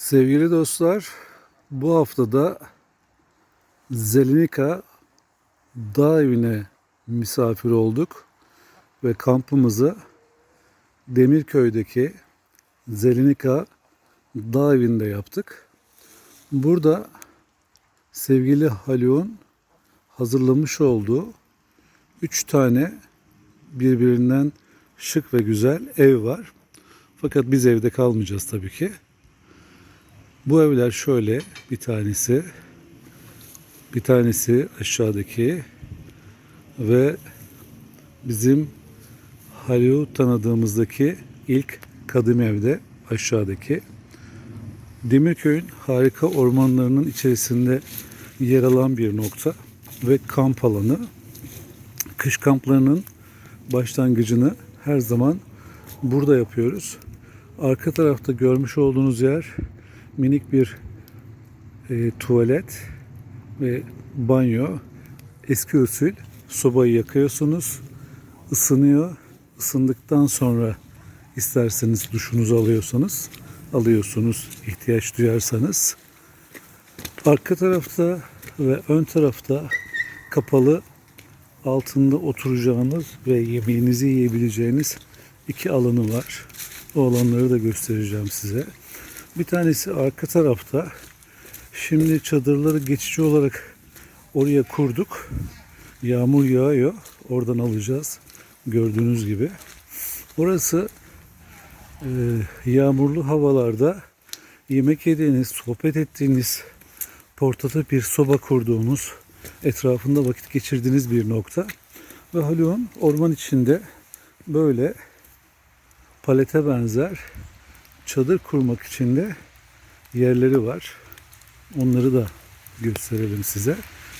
Sevgili dostlar, bu haftada Zelenika dağ evine misafir olduk ve kampımızı Demirköy'deki Zelenika dağ evinde yaptık. Burada sevgili Haluk'un hazırlamış olduğu üç tane birbirinden şık ve güzel ev var. Fakat biz evde kalmayacağız tabii ki. Bu evler şöyle bir tanesi bir tanesi aşağıdaki ve bizim Haluk'u tanıdığımızdaki ilk kadim evde aşağıdaki. Demirköy'ün harika ormanlarının içerisinde yer alan bir nokta ve kamp alanı. Kış kamplarının başlangıcını her zaman burada yapıyoruz. Arka tarafta görmüş olduğunuz yer minik bir e, tuvalet ve banyo. Eski usul sobayı yakıyorsunuz, ısınıyor. Isındıktan sonra isterseniz duşunuzu alıyorsanız alıyorsunuz ihtiyaç duyarsanız. Arka tarafta ve ön tarafta kapalı altında oturacağınız ve yemeğinizi yiyebileceğiniz iki alanı var. O alanları da göstereceğim size. Bir tanesi arka tarafta. Şimdi çadırları geçici olarak oraya kurduk. Yağmur yağıyor. Oradan alacağız. Gördüğünüz gibi. Orası e, yağmurlu havalarda yemek yediğiniz, sohbet ettiğiniz, portatif bir soba kurduğunuz, etrafında vakit geçirdiğiniz bir nokta. Ve Haluk'un orman içinde böyle palete benzer çadır kurmak için de yerleri var. Onları da gösterelim size.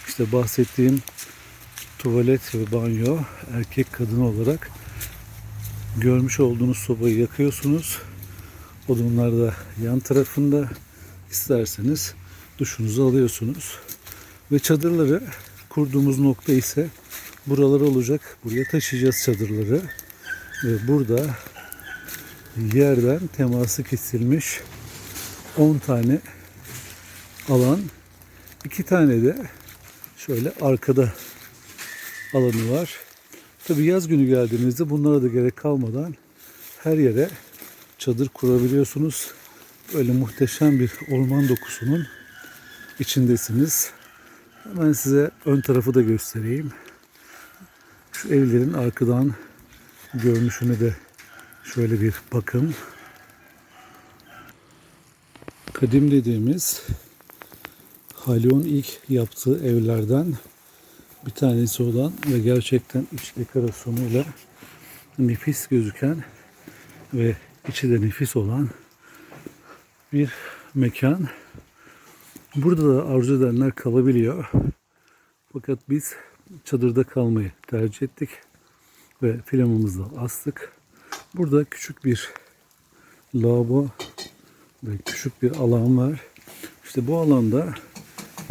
İşte bahsettiğim tuvalet ve banyo erkek kadın olarak görmüş olduğunuz sobayı yakıyorsunuz. Odunlar da yan tarafında. İsterseniz duşunuzu alıyorsunuz. Ve çadırları kurduğumuz nokta ise buralar olacak. Buraya taşıyacağız çadırları. Ve burada yerden teması kesilmiş 10 tane alan. iki tane de şöyle arkada alanı var. Tabi yaz günü geldiğinizde bunlara da gerek kalmadan her yere çadır kurabiliyorsunuz. Böyle muhteşem bir orman dokusunun içindesiniz. Hemen size ön tarafı da göstereyim. Şu evlerin arkadan görünüşüne de şöyle bir bakın. Kadim dediğimiz Haluk'un ilk yaptığı evlerden bir tanesi olan ve gerçekten iç dekorasyonuyla nefis gözüken ve içi de nefis olan bir mekan. Burada da arzu edenler kalabiliyor. Fakat biz çadırda kalmayı tercih ettik ve de astık. Burada küçük bir lavabo ve küçük bir alan var. İşte bu alanda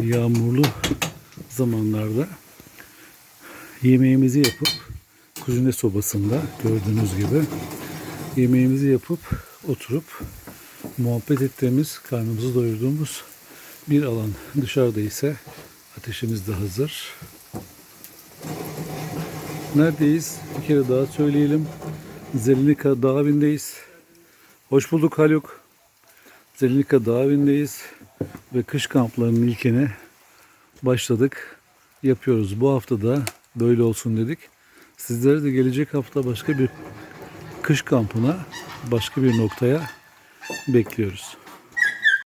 yağmurlu zamanlarda yemeğimizi yapıp kuzine sobasında gördüğünüz gibi yemeğimizi yapıp oturup muhabbet ettiğimiz, karnımızı doyurduğumuz bir alan. Dışarıda ise ateşimiz de hazır. Neredeyiz? Bir kere daha söyleyelim. Zelinika Dağ evindeyiz. Hoş bulduk Haluk. Zelinika Dağ evindeyiz ve kış kamplarının ilkine başladık. Yapıyoruz. Bu hafta da böyle olsun dedik. Sizleri de gelecek hafta başka bir kış kampına, başka bir noktaya bekliyoruz.